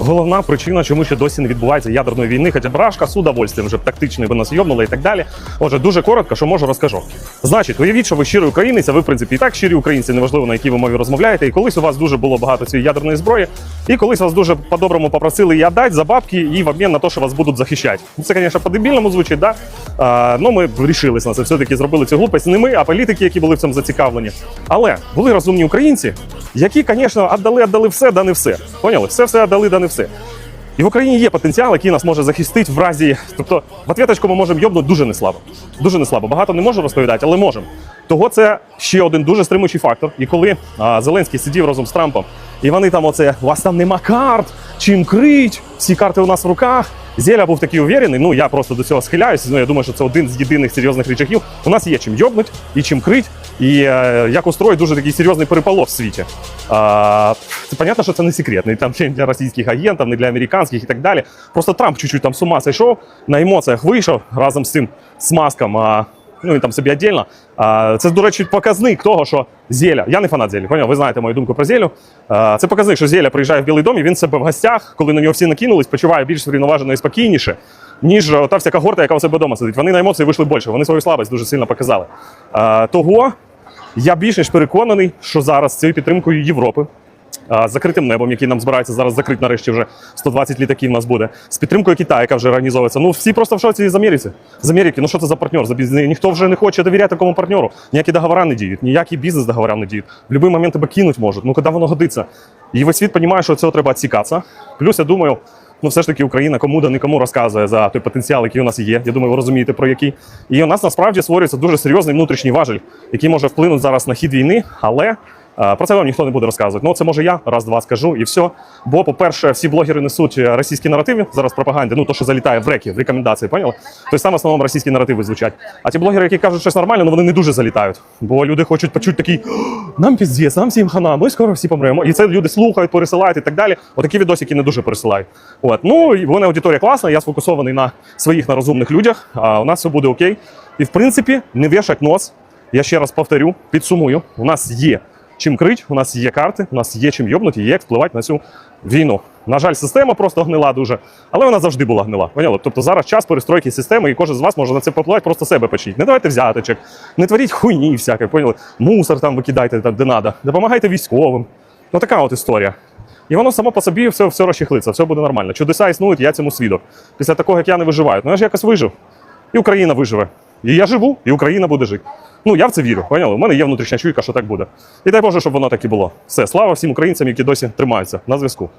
головна причина, чому ще досі не відбувається ядерної війни, хоча брашка з удовольствием вже б тактичною би нас йобнула і так далі. Отже, дуже коротко, що можу розкажу. Значить, уявіть, що ви щирий українець, а ви, в принципі, і так щирі українці, неважливо на якій ви мові розмовляєте. І колись у вас дуже було багато цієї ядерної зброї, і колись вас дуже по-доброму попросили її віддати за бабки і в обмін на те, що вас будуть захищати. Це, звісно, по-дебільному звучить, да? А, ну ми вирішились на це. Все-таки зробили цю глупость. Не ми, а політики, які були в цьому зацікавлені. Але були розумні українці, які, звісно, віддали, віддали все, да не все. Поняли? Все, все віддали, да не все. І в Україні є потенціал, який нас може захистити в разі. Тобто, в ответочку ми можемо йобнути дуже неслабо. Дуже неслабо. Багато не можу розповідати, але можемо. Того це ще один дуже стримуючий фактор. І коли а, Зеленський сидів разом з Трампом, і вони там оце, вас там нема карт, чим крить, всі карти у нас в руках. Зеля був такий уверений, ну я просто до цього схиляюсь. Ну я думаю, що це один з єдиних серйозних речахів. У нас є чим йобнуть і чим крить, і е, як устроїть дуже такий серйозний переполох в світі. А, це понятно, що це не секретний, там для російських агентів, не для американських і так далі. Просто Трамп чуть-чуть там з ума зайшов, на емоціях вийшов разом з цим смазком. А, ну він там собі віддільно. Це, до речі, показник того, що Зеля. Я не фанат Зелі, поняв? Ви знаєте мою думку про Зелю. Це показник, що Зеля приїжджає в Білий дом, і він себе в гостях, коли на нього всі накинулись, почуває більш врівноважено і спокійніше, ніж та всяка горта, яка у себе вдома сидить. Вони на емоції вийшли більше, вони свою слабость дуже сильно показали. Того я більш ніж переконаний, що зараз цією підтримкою Європи. Закритим небом, який нам збирається зараз закрити нарешті вже 120 літаків у нас буде. З підтримкою Китаю, яка вже організовується. Ну всі просто в шоці з Америці. З Америки. Ну що це за партнер? За біз- Ніхто вже не хоче довіряти такому партнеру. Ніякі договори не діють, ніякі бізнес договори не діють. В будь-який момент тебе кинуть можуть. Ну коли воно годиться. І весь світ розуміє, що цього треба відсікатися. Плюс я думаю. Ну, все ж таки, Україна кому да нікому розказує за той потенціал, який у нас є. Я думаю, ви розумієте про який. І у нас насправді створюється дуже серйозний внутрішній важель, який може вплинути зараз на хід війни, але про це вам ніхто не буде розказувати. Ну, це може я раз-два скажу і все. Бо, по-перше, всі блогери несуть е, російські наративи зараз в пропаганді, ну то, що залітає в реки, в рекомендації, поняли? Тобто саме в основному російські наративи звучать. А ті блогери, які кажуть щось нормальне, ну вони не дуже залітають. Бо люди хочуть почути такий нам піздець, нам всім хана, ми скоро всі помремо. І це люди слухають, пересилають і так далі. Отакі відосики не дуже пересилають. От. Ну, і в мене аудиторія класна, я сфокусований на своїх на розумних людях, а у нас все буде окей. І в принципі, не вішать нос. Я ще раз повторю, підсумую, у нас є чим крить, у нас є карти, у нас є чим йобнути, є як впливати на цю війну. На жаль, система просто гнила дуже, але вона завжди була гнила. Поняли? Тобто зараз час перестройки системи, і кожен з вас може на це попливати, просто себе почніть. Не давайте взяточок, не творіть хуйні всяке, поняли? Мусор там викидайте там, де надо. Допомагайте військовим. Ну така от історія. І воно само по собі все, все розчехлиться, все буде нормально. Чудеса існують, я цьому свідок. Після такого, як я не виживаю. Ну я ж якось вижив. І Україна виживе. І я живу, і Україна буде жити. Ну я в це вірю. Поняли? У мене є внутрішня чуйка, що так буде. І дай Боже, щоб воно так і було. Все, слава всім українцям, які досі тримаються на зв'язку.